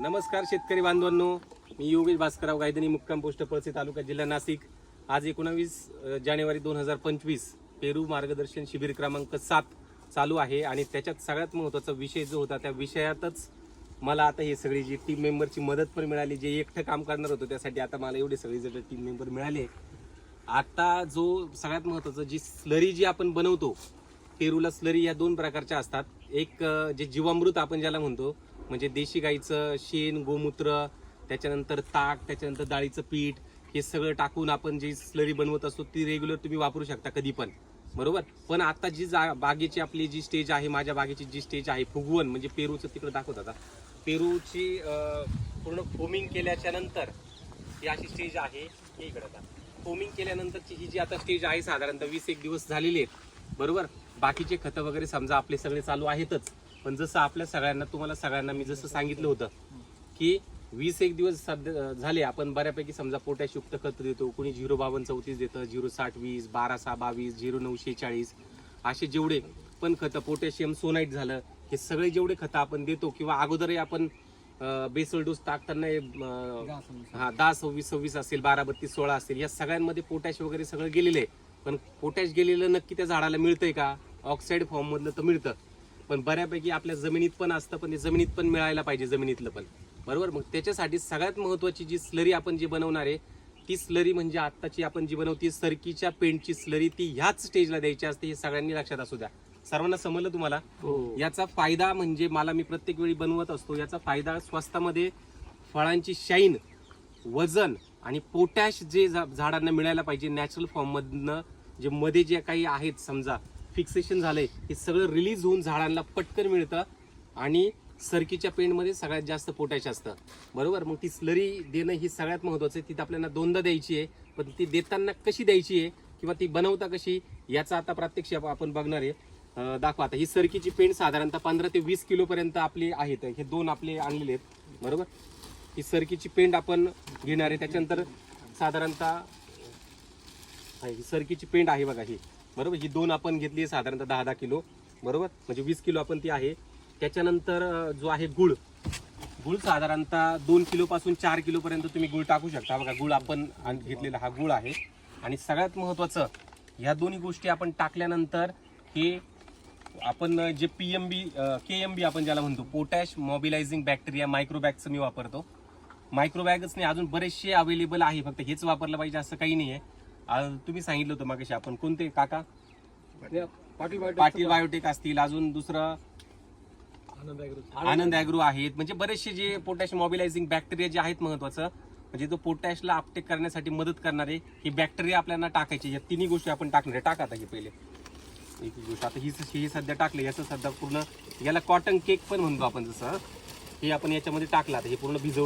नमस्कार शेतकरी बांधवांनो. मी योगेश भास्करराव गायदनी मुक्काम पोस्ट पळसे तालुका जिल्हा नाशिक. आज एकोणावीस जानेवारी दोन हजार पंचवीस पेरू मार्गदर्शन शिबिर क्रमांक सात चालू आहे आणि त्याच्यात सगळ्यात महत्त्वाचा विषय जो होता त्या विषयातच मला आता हे सगळी जी टीम मेंबरची मदत पण मिळाली जे एकटं काम करणार होतं त्यासाठी आता मला एवढे सगळे जण टीम मेंबर मिळाले. आता जो सगळ्यात महत्त्वाचं जी स्लरी जी आपण बनवतो पेरूला स्लरी या दोन प्रकारच्या असतात. एक जे जीवामृत आपण ज्याला म्हणतो म्हणजे देशी गाईचं शेण गोमूत्र त्याच्यानंतर ताक त्याच्यानंतर डाळीचं पीठ हे सगळं टाकून आपण जी स्लरी बनवत असतो ती रेग्युलर तुम्ही वापरू शकता कधी पण. बरोबर? पण आता जी जा बागेची आपली जी स्टेज आहे माझ्या बागेची जी स्टेज आहे फुगवण म्हणजे पेरूचं तिकडं दाखवत आता. पेरूची पूर्ण फोमिंग केल्याच्यानंतर ही अशी स्टेज आहे. हे इकडं आता फोमिंग केल्यानंतरची ही जी आता स्टेज आहे साधारणतः वीस एक दिवस झालेली आहेत. बरोबर? बाकीचे खतं वगैरे समजा आपले सगळे चालू आहेतच. पण जसं आपल्या सगळ्यांना तुम्हाला सगळ्यांना मी जसं सांगितलं होतं की वीस एक दिवस सध्या झाले. आपण बऱ्यापैकी समजा पोटॅशयुक्त खत देतो कोणी झिरो बावन्न चौतीस देतं झिरो साठ वीस बारा सहा बावीस झिरो नऊशे चाळीस असे जेवढे पण खतं पोटॅशियम सोनाईट झालं हे सगळे जेवढे खतं आपण देतो किंवा अगोदरही आपण बेसल डोस टाकताना हा दहा सव्वीस सव्वीस असेल बारा बत्तीस सोळा असेल या सगळ्यांमध्ये पोटॅश वगैरे सगळं गेलेलं आहे. पण पोटॅश गेलेलं नक्की त्या झाडाला मिळतंय का? ऑक्साईड फॉर्ममधलं तर मिळतं. पण बऱ्यापैकी आपल्या जमिनीत पण असतं पण ते जमिनीत पण मिळायला पाहिजे जमिनीतलं पण. बरोबर? मग त्याच्यासाठी सगळ्यात महत्वाची जी स्लरी आपण जी बनवणार आहे ती स्लरी म्हणजे आत्ताची आपण जी बनवती सरकीच्या पेंटची स्लरी ती ह्याच स्टेजला द्यायची असते हे सगळ्यांनी लक्षात असू द्या. सर्वांना समजलं तुम्हाला? याचा फायदा म्हणजे मला मी प्रत्येक वेळी बनवत असतो याचा फायदा स्वस्तामध्ये फळांची शाईन वजन आणि पोटॅश जे झाडांना मिळायला पाहिजे नॅचरल फॉर्म मधनं जे मध्ये जे काही आहेत समजा फिक्सेशन झालंय हे सगळं रिलीज होऊन झाडांना पटकन मिळतं आणि सरकीच्या पेंटमध्ये सगळ्यात जास्त पोटॅश असतं. बरोबर? मग ती स्लरी देणं ही सगळ्यात महत्वाचं आहे. ती आपल्याला दोनदा द्यायची आहे पण ती देताना कशी द्यायची आहे किंवा ती बनवता कशी याचा आता प्रत्यक्ष आपण बघणार आहे. दाखवा आता. ही सरकीची पेंट साधारणतः पंधरा ते वीस किलोपर्यंत आपली आहेत. हे दोन आपले आणलेले आहेत. बरोबर? ही सरकीची पेंट आपण घेणार आहे. त्याच्यानंतर साधारणतः ही सरकीची पेंट आहे बघा ही. बरोबर? ही दोन आपण घेतली आहे साधारणतः दहा दहा किलो. बरोबर? म्हणजे वीस किलो आपण ती आहे. त्याच्यानंतर जो आहे गुळ. गुळ साधारणतः दोन किलोपासून चार किलोपर्यंत तुम्ही गुळ टाकू शकता. बघा गुळ आपण घेतलेला हा गुळ आहे. आणि सगळ्यात महत्त्वाचं ह्या दोन्ही गोष्टी आपण टाकल्यानंतर हे आपण जे P M B K M B आपण ज्याला म्हणतो पोटॅश मॉबिलायझिंग बॅक्टेरिया मायक्रोबॅगचं मी वापरतो. मायक्रोबॅगच नाही अजून बरेचसे अवेलेबल आहे फक्त हेच वापरलं पाहिजे असं काही नाही आहे तुम्ही सांगितलं होतं मागाशी आपण कोणते? काका? पाटील. पाटील बायोटेक असतील. अजून दुसरं? आनंद अॅग्रो. आहेत. म्हणजे बरेचसे जे पोटॅश मॉबिलायझिंग बॅक्टेरिया जे आहेत महत्वाचं म्हणजे तो पोटॅशला अपटेक करण्यासाठी मदत करणारे ही बॅक्टेरिया आपल्याला टाकायची. या तिन्ही गोष्टी आपण टाकणार आहे. टाका आता हे पहिले. एक गोष्ट आता ही ही सध्या टाकली याचं सध्या पूर्ण याला कॉटन केक पण म्हणतो आपण जसं. हे आपण याच्यामध्ये टाकलं आता. हे पूर्ण भिजव